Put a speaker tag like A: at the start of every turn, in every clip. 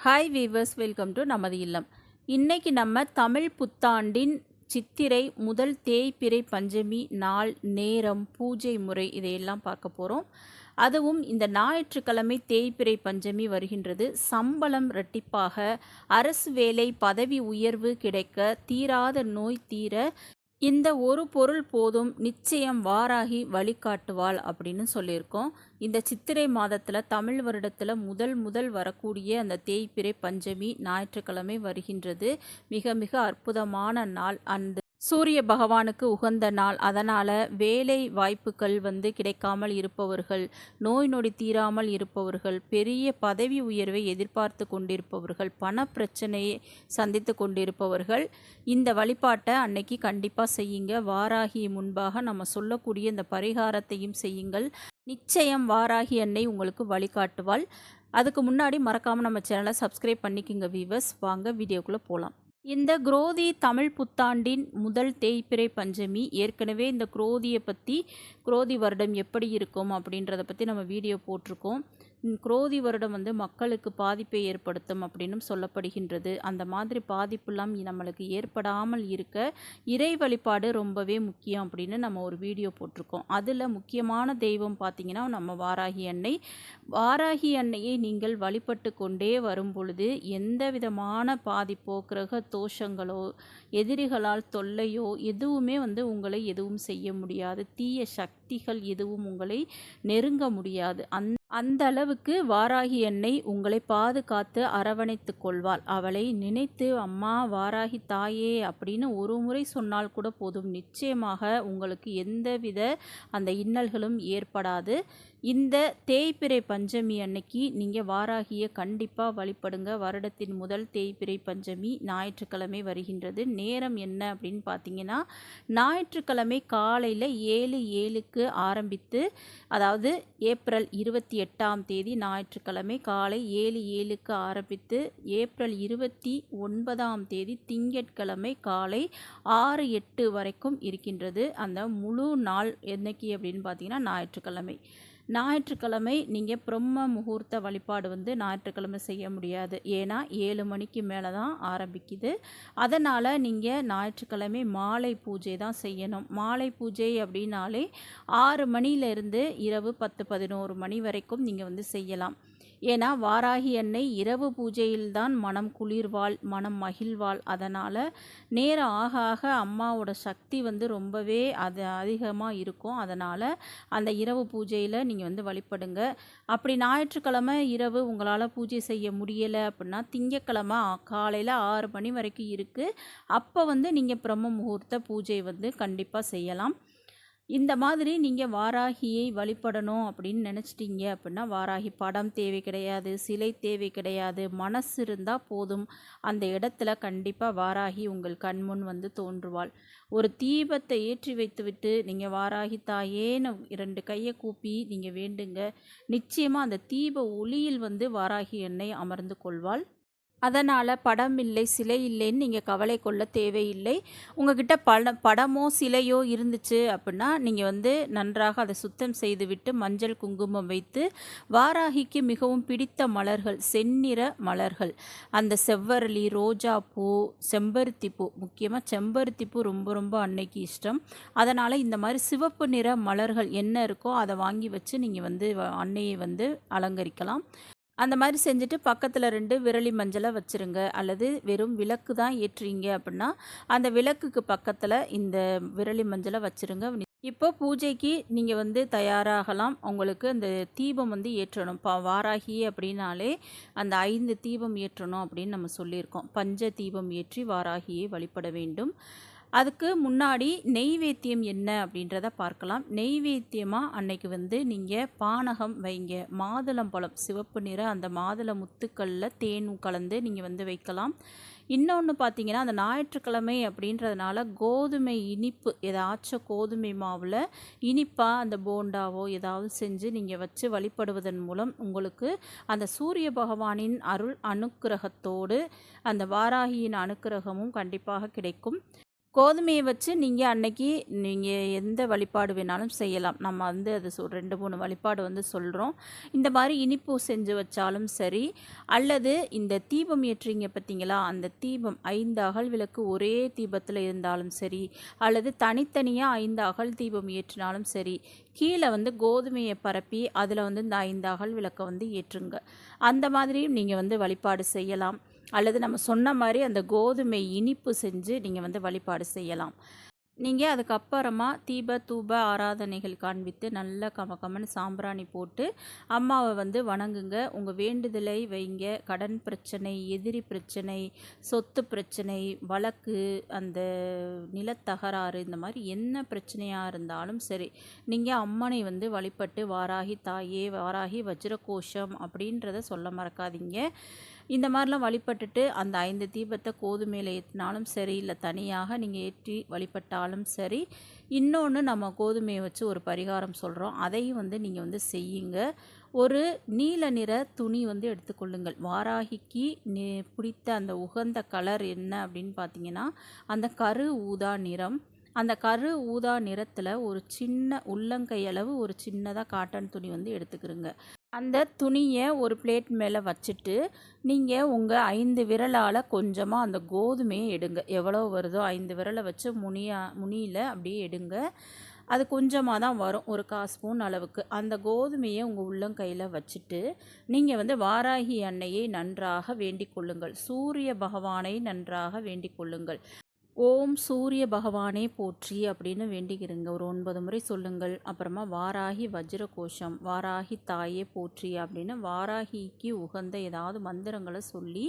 A: Hi viewers welcome to நமது இல்லம். இன்றைக்கி நம்ம தமிழ் புத்தாண்டின் சித்திரை முதல் தேய்பிறை பஞ்சமி நாள் நேரம் பூஜை முறை இதையெல்லாம் பார்க்க போகிறோம் அதுவும் இந்த ஞாயிற்றுக்கிழமை தேய்பிறை பஞ்சமி வருகின்றது. சம்பளம் இரட்டிப்பாக அரசு வேலை பதவி உயர்வு கிடைக்க தீராத நோய் தீர இந்த ஒரு பொருள் போதும் நிச்சயம் வாராகி வழிகாட்டுவாள் அப்படின்னு சொல்லியிருக்கோம். இந்த சித்திரை மாதத்தில் தமிழ் வருடத்தில் முதல் முதல் வரக்கூடிய அந்த தேய்பிறை பஞ்சமி ஞாயிற்றுக்கிழமை வருகின்றது. மிக மிக அற்புதமான நாள். அந்த சூரிய பகவானுக்கு உகந்த நாள். அதனால் வேலை வாய்ப்புகள் வந்து கிடைக்காமல் இருப்பவர்கள் நோய் நொடி தீராமல் இருப்பவர்கள் பெரிய பதவி உயர்வை எதிர்பார்த்து கொண்டிருப்பவர்கள் பண பிரச்சனையை சந்தித்து கொண்டிருப்பவர்கள் இந்த வழிபாட்டை அன்னைக்கு கண்டிப்பாக செய்யுங்க. வாராகி முன்பாக நம்ம சொல்லக்கூடிய இந்த பரிகாரத்தையும் செய்யுங்கள். நிச்சயம் வாராகி அன்னை உங்களுக்கு வழிகாட்டுவாள். அதுக்கு முன்னாடி மறக்காமல் நம்ம சேனலை சப்ஸ்கிரைப் பண்ணிக்கோங்க வீவர்ஸ் வாங்க வீடியோக்குள்ளே போகலாம் இந்த குரோதி தமிழ் புத்தாண்டின் முதல் தேய்பிறை பஞ்சமி ஏற்கனவே இந்த குரோதியை பற்றி குரோதி வருடம் எப்படி இருக்கும் அப்படின்றத பற்றி நம்ம வீடியோ போட்டிருக்கோம். குரோதி வருடம் வந்து மக்களுக்கு பாதிப்பை ஏற்படுத்தும் அப்படின்னும் சொல்லப்படுகின்றது. அந்த மாதிரி பாதிப்புலாம் நம்மளுக்கு ஏற்படாமல் இருக்க இறை வழிபாடு ரொம்பவே முக்கியம் அப்படின்னு நம்ம ஒரு வீடியோ போட்டிருக்கோம். அதில் முக்கியமான தெய்வம் பார்த்திங்கன்னா நம்ம வாராகி அன்னை. வாராகி அன்னையை நீங்கள் வழிபட்டு கொண்டே வரும் பொழுது எந்த விதமான பாதிப்போ கிரக தோஷங்களோ எதிரிகளால் தொல்லையோ எதுவுமே வந்து உங்களை எதுவும் செய்ய முடியாது. தீய சக்தி சக்திகள் எதுவும் உங்களை நெருங்க முடியாது. அந் அந்த அளவுக்கு வாராகி என்னை உங்களை பாதுகாத்து அரவணைத்து கொள்வாள். அவளை நினைத்து அம்மா வாராகி தாயே அப்படின்னு ஒரு முறை சொன்னால் கூட போதும். நிச்சயமாக உங்களுக்கு எந்தவித அந்த இன்னல்களும் ஏற்படாது. இந்த தேய்பிறை பஞ்சமி அன்னைக்கு நீங்கள் வாராகியை கண்டிப்பாக வழிபடுங்க. வருடத்தின் முதல் தேய்பிறை பஞ்சமி ஞாயிற்றுக்கிழமை வருகின்றது. நேரம் என்ன அப்படின்னு பார்த்தீங்கன்னா ஞாயிற்றுக்கிழமை காலையில் ஏழு ஏழுக்கு ஆரம்பித்து அதாவது ஏப்ரல் இருபத்தி எட்டாம் தேதி ஞாயிற்றுக்கிழமை காலை ஏழு ஏழுக்கு ஆரம்பித்து ஏப்ரல் இருபத்தி ஒன்பதாம் தேதி திங்கட்கிழமை காலை ஆறு எட்டு வரைக்கும் இருக்கின்றது. அந்த முழு நாள் என்னைக்கு அப்படின்னு பார்த்தீங்கன்னா ஞாயிற்றுக்கிழமை. ஞாயிற்றுக்கிழமை நீங்கள் பிரம்ம முகூர்த்த வழிபாடு வந்து ஞாயிற்றுக்கிழமை செய்ய முடியாது. ஏன்னா ஏழு மணிக்கு மேலே தான் ஆரம்பிக்குது. அதனால் நீங்கள் ஞாயிற்றுக்கிழமை மாலை பூஜை தான் செய்யணும். மாலை பூஜை அப்படின்னாலே ஆறு மணியிலிருந்து இரவு பத்து பதினோரு மணி வரைக்கும் நீங்கள் வந்து செய்யலாம். ஏன்னா வாராகி அன்னை இரவு பூஜையில்தான் மனம் குளிர்வாள் மனம் மகிழ்வாள். அதனால் நேரம் ஆக ஆக அம்மாவோட சக்தி வந்து ரொம்பவே அது அதிகமாக இருக்கும். அதனால் அந்த இரவு பூஜையில் நீங்கள் வந்து வழிபடுங்க. அப்படி ஞாயிற்றுக்கிழமை இரவு உங்களால் பூஜை செய்ய முடியலை அப்படின்னா திங்கக்கிழமை காலையில் ஆறு மணி வரைக்கும் இருக்குது அப்போ வந்து நீங்கள் பிரம்ம முகூர்த்த பூஜை வந்து கண்டிப்பாக செய்யலாம். இந்த மாதிரி நீங்கள் வாராகியை வழிபடணும் அப்படின்னு நினச்சிட்டிங்க அப்படின்னா வாராகி படம் தேவை கிடையாது சிலை தேவை கிடையாது மனசு இருந்தால் போதும். அந்த இடத்துல கண்டிப்பாக வாராகி உங்கள் கண்முன் வந்து தோன்றுவாள். ஒரு தீபத்தை ஏற்றி வைத்துவிட்டு நீங்கள் வாராகி தாயேன்னு இரண்டு கையை கூப்பி நீங்கள் வேண்டுங்க. நிச்சயமாக அந்த தீப ஒளியில் வந்து வாராகி எண்ணெய் அமர்ந்து கொள்வாள். அதனால் படம் இல்லை சிலை இல்லைன்னு நீங்கள் கவலை கொள்ள தேவையில்லை. உங்ககிட்ட படம் படமோ சிலையோ இருந்துச்சு அப்படின்னா நீங்கள் வந்து நன்றாக அதை சுத்தம் செய்துவிட்டு மஞ்சள் குங்குமம் வைத்து வாராகிக்கு மிகவும் பிடித்த மலர்கள் செந்நிற மலர்கள். அந்த செவ்வரளி ரோஜா பூ செம்பருத்தி பூ முக்கியமாக செம்பருத்தி பூ ரொம்ப ரொம்ப அன்னைக்கு இஷ்டம். அதனால் இந்த மாதிரி சிவப்பு நிற மலர்கள் என்ன இருக்கோ அதை வாங்கி வச்சு நீங்கள் வந்து அன்னையை வந்து அலங்கரிக்கலாம். அந்த மாதிரி செஞ்சுட்டு பக்கத்தில் ரெண்டு விரலி மஞ்சளை வச்சுருங்க. அல்லது வெறும் விளக்கு தான் ஏற்றுறீங்க அப்படின்னா அந்த விளக்குக்கு பக்கத்தில் இந்த விரலி மஞ்சளை வச்சுருங்க. இப்போ பூஜைக்கு நீங்கள் வந்து தயாராகலாம். உங்களுக்கு அந்த தீபம் வந்து ஏற்றணும். பா வாராகி அப்படின்னாலே அந்த ஐந்து தீபம் ஏற்றணும் அப்படின்னு நம்ம சொல்லியிருக்கோம். பஞ்ச தீபம் ஏற்றி வாராகியை வழிபட வேண்டும். அதுக்கு முன்னாடி நெய்வேத்தியம் என்ன அப்படின்றத பார்க்கலாம். நெய்வேத்தியமாக அன்னைக்கு வந்து நீங்கள் பானகம் வைங்க. மாதுளம்பழம் சிவப்பு நிற அந்த மாதுளை முத்துக்களில் தேன் கலந்து நீங்கள் வந்து வைக்கலாம். இன்னொன்று பார்த்தீங்கன்னா அந்த ஞாயிற்றுக்கிழமை அப்படின்றதுனால கோதுமை இனிப்பு ஏதாச்சும் கோதுமை மாவில் இனிப்பாக அந்த போண்டாவோ ஏதாவது செஞ்சு நீங்கள் வச்சு வழிபடுவதன் மூலம் உங்களுக்கு அந்த சூரிய பகவானின் அருள் அனுக்கிரகத்தோடு அந்த வாராகியின் அனுக்கிரகமும் கண்டிப்பாக கிடைக்கும். கோதுமையை வச்சு நீங்கள் அன்னைக்கு நீங்கள் எந்த வழிபாடு வேணாலும் செய்யலாம். நம்ம வந்து அது சொல் ரெண்டு மூணு வழிபாடு வந்து சொல்கிறோம் இந்த மாதிரி இனிப்பு செஞ்சு வச்சாலும் சரி அல்லது இந்த தீபம் ஏற்றுறீங்க பார்த்தீங்களா அந்த தீபம் ஐந்து அகல் விளக்கு ஒரே தீபத்தில் இருந்தாலும் சரி அல்லது தனித்தனியாக ஐந்து அகல் தீபம் ஏற்றினாலும் சரி கீழே வந்து கோதுமையை பரப்பி அதில் வந்து இந்த ஐந்து அகல் விளக்கை வந்து ஏற்றுங்க. அந்த மாதிரியும் நீங்கள் வந்து வழிபாடு செய்யலாம். அல்லது நம்ம சொன்ன மாதிரி அந்த கோதுமை இனிப்பு செஞ்சு நீங்கள் வந்து வழிபாடு செய்யலாம். நீங்கள் அதுக்கப்புறமா தீப தூப ஆராதனைகள் காண்பித்து நல்ல கம கமன்னு சாம்பிராணி போட்டு அம்மாவை வந்து வணங்குங்க. உங்கள் வேண்டுதலை வைங்க. கடன் பிரச்சனை எதிரி பிரச்சனை சொத்து பிரச்சனை வழக்கு அந்த நிலத்தகராறு இந்த மாதிரி என்ன பிரச்சனையாக இருந்தாலும் சரி நீங்கள் அம்மனை வந்து வழிபட்டு வாராகி தாயே வாராகி வஜ்ரகோஷம் அப்படின்றத சொல்ல மறக்காதீங்க. இந்த மாதிரிலாம் வழிபட்டுட்டு அந்த ஐந்து தீபத்தை கோதுமையில் ஏற்றினாலும் சரி இல்லை தனியாக நீங்கள் ஏற்றி வழிபட்டாலும் சரி இன்னொன்று நம்ம கோதுமையை வச்சு ஒரு பரிகாரம் சொல்கிறோம் அதையும் வந்து நீங்கள் வந்து செய்யுங்க. ஒரு நீல நிற துணி வந்து எடுத்துக்கொள்ளுங்கள். வாராகிக்கு பிடித்த அந்த உகந்த கலர் என்ன அப்படின்னு பார்த்தீங்கன்னா அந்த கரு ஊதா நிறம் அந்த கரு ஊதா நிறத்தில் ஒரு சின்ன உள்ளங்கையளவு ஒரு சின்னதாக காட்டன் துணி வந்து எடுத்துக்கிறோங்க. அந்த துணியை ஒரு பிளேட் மேலே வச்சுட்டு நீங்கள் உங்கள் ஐந்து விரலால் கொஞ்சமாக அந்த கோதுமையை எடுங்க. எவ்வளோ வருதோ ஐந்து விரலை வச்சு முனியா முனியில் அப்படியே எடுங்க. அது கொஞ்சமாக தான் வரும் ஒரு கா ஸ்பூன் அளவுக்கு. அந்த கோதுமையை உங்கள் உள்ளங்கையில் வச்சுட்டு நீங்கள் வந்து வாராகி அன்னையை நன்றாக வேண்டிக் கொள்ளுங்கள். சூரிய பகவானை நன்றாக வேண்டிக் கொள்ளுங்கள். ஓம் சூரிய பகவானே போற்றி அப்படின்னு வேண்டிக்கிறங்க. ஒரு ஒன்பது முறை சொல்லுங்கள். அப்புறமா வாராகி வஜ்ர கோஷம் வாராகி தாயே போற்றி அப்படின்னு வாராகிக்கு உகந்த ஏதாவது மந்திரங்களை சொல்லி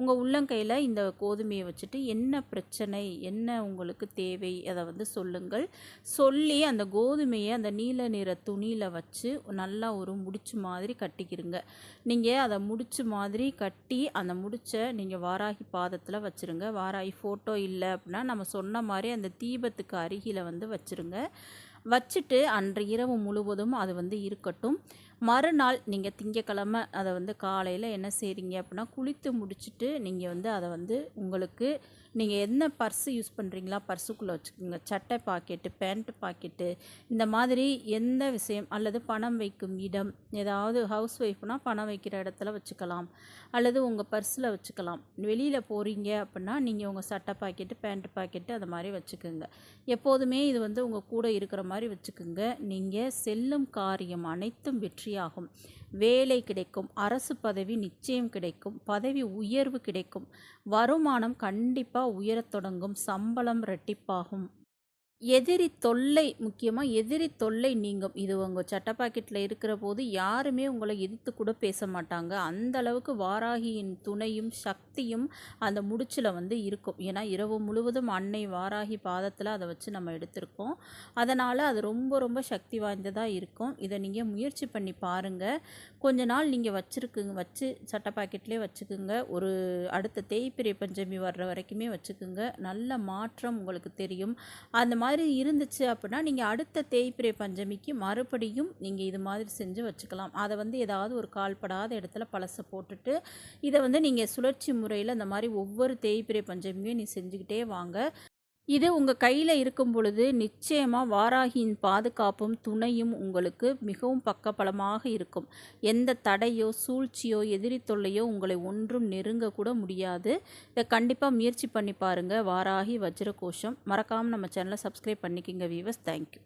A: உங்கள் உள்ளங்கையில் இந்த கோதுமையை வச்சுட்டு என்ன பிரச்சனை என்ன உங்களுக்கு தேவை அதை வந்து சொல்லுங்கள். சொல்லி அந்த கோதுமையை அந்த நீல நிற துணியில் வச்சு நல்லா ஒரு முடிச்சு மாதிரி கட்டிக்கிறங்க நீங்கள் அதை முடிச்சு மாதிரி கட்டி அந்த முடிச்சை நீங்கள் வாராகி பாதத்தில் வச்சுருங்க. வாராகி ஃபோட்டோ இல்லை அப்படின்னா நம்ம சொன்ன மாதிரி அந்த தீபத்துக்கு அருகில் வந்து வச்சுருங்க. வச்சுட்டு அன்று இரவு முழுவதும் அது வந்து இருக்கட்டும். மறுநாள் நீங்கள் திங்கக்கிழமை அதை வந்து காலையில் என்ன செய்கிறீங்க அப்படின்னா குளித்து முடிச்சுட்டு நீங்கள் வந்து அதை வந்து உங்களுக்கு நீங்கள் என்ன பர்ஸு யூஸ் பண்ணுறீங்களா பர்ஸுக்குள்ளே வச்சுக்கோங்க. சட்டை பாக்கெட்டு பேண்ட் பாக்கெட்டு இந்த மாதிரி எந்த விஷயம் அல்லது பணம் வைக்கும் இடம் ஏதாவது ஹவுஸ் ஒய்ஃப்னால் பணம் வைக்கிற இடத்துல வச்சுக்கலாம். அல்லது உங்கள் பர்ஸில் வச்சுக்கலாம். வெளியில் போகிறீங்க அப்படின்னா நீங்கள் உங்கள் சட்டை பாக்கெட்டு பேண்ட் பாக்கெட்டு அது மாதிரி வச்சுக்கோங்க. எப்போதுமே இது வந்து உங்கள் கூட இருக்கிற மாதிரி வச்சுக்கோங்க. நீங்கள் செல்லும் காரியம் அனைத்தும் வெற்றி வெற்றியாகும் வேலை கிடைக்கும் அரசு பதவி நிச்சயம் கிடைக்கும் பதவி உயர்வு கிடைக்கும். வருமானம் கண்டிப்பாக உயரத் தொடங்கும் சம்பளம் ரெட்டிப்பாகும் எதிரி தொல்லை முக்கியமாக எதிரி தொல்லை நீங்கும். இது உங்கள் சட்ட பாக்கெட்டில் இருக்கிற போது யாருமே உங்களை எதிர்த்து கூட பேச மாட்டாங்க. அந்த அளவுக்கு வாராகியின் துணையும் சக்தியும் அந்த முடிச்சில் வந்து இருக்கும். ஏன்னா இரவு முழுவதும் அன்னை வாராகி பாதத்தில் அதை வச்சு நம்ம எடுத்திருக்கோம். அதனால் அது ரொம்ப ரொம்ப சக்தி வாய்ந்ததாக இருக்கும். இதை நீங்கள் முயற்சி பண்ணி பாருங்கள் கொஞ்ச நாள் நீங்கள் வச்சுருக்குங்க வச்சு சட்ட பாக்கெட்லேயே வச்சுக்குங்க. ஒரு அடுத்த தேய்பிரிய பஞ்சமி வர்ற வரைக்குமே வச்சுக்குங்க. நல்ல மாற்றம் உங்களுக்கு தெரியும். அந்த மாதிரி மாதிரி இருந்துச்சு அப்படின்னா நீங்கள் அடுத்த தேய்பிரை பஞ்சமிக்கு மறுபடியும் நீங்கள் இது மாதிரி செஞ்சு வச்சுக்கலாம். அதை வந்து ஏதாவது ஒரு கால்படாத இடத்துல பழசை போட்டுட்டு இதை வந்து நீங்கள் சுழற்சி முறையில் இந்த மாதிரி ஒவ்வொரு தேய்பிரை பஞ்சமியும் நீ செஞ்சுக்கிட்டே வாங்க. இது உங்கள் கையில் இருக்கும் பொழுது நிச்சயமாக வாராகியின் பாதுகாப்பும் துணையும் உங்களுக்கு மிகவும் பக்கபலமாக இருக்கும். எந்த தடையோ சூழ்ச்சியோ எதிரி தொல்லையோ உங்களை ஒன்றும் நெருங்க கூட முடியாது. இதை கண்டிப்பாக முயற்சி பண்ணி பாருங்கள் வாராகி வஜ்ரகோஷம். மறக்காமல் நம்ம சேனலை சப்ஸ்கிரைப் பண்ணிக்கிங்க வீவர்ஸ் தேங்க்யூ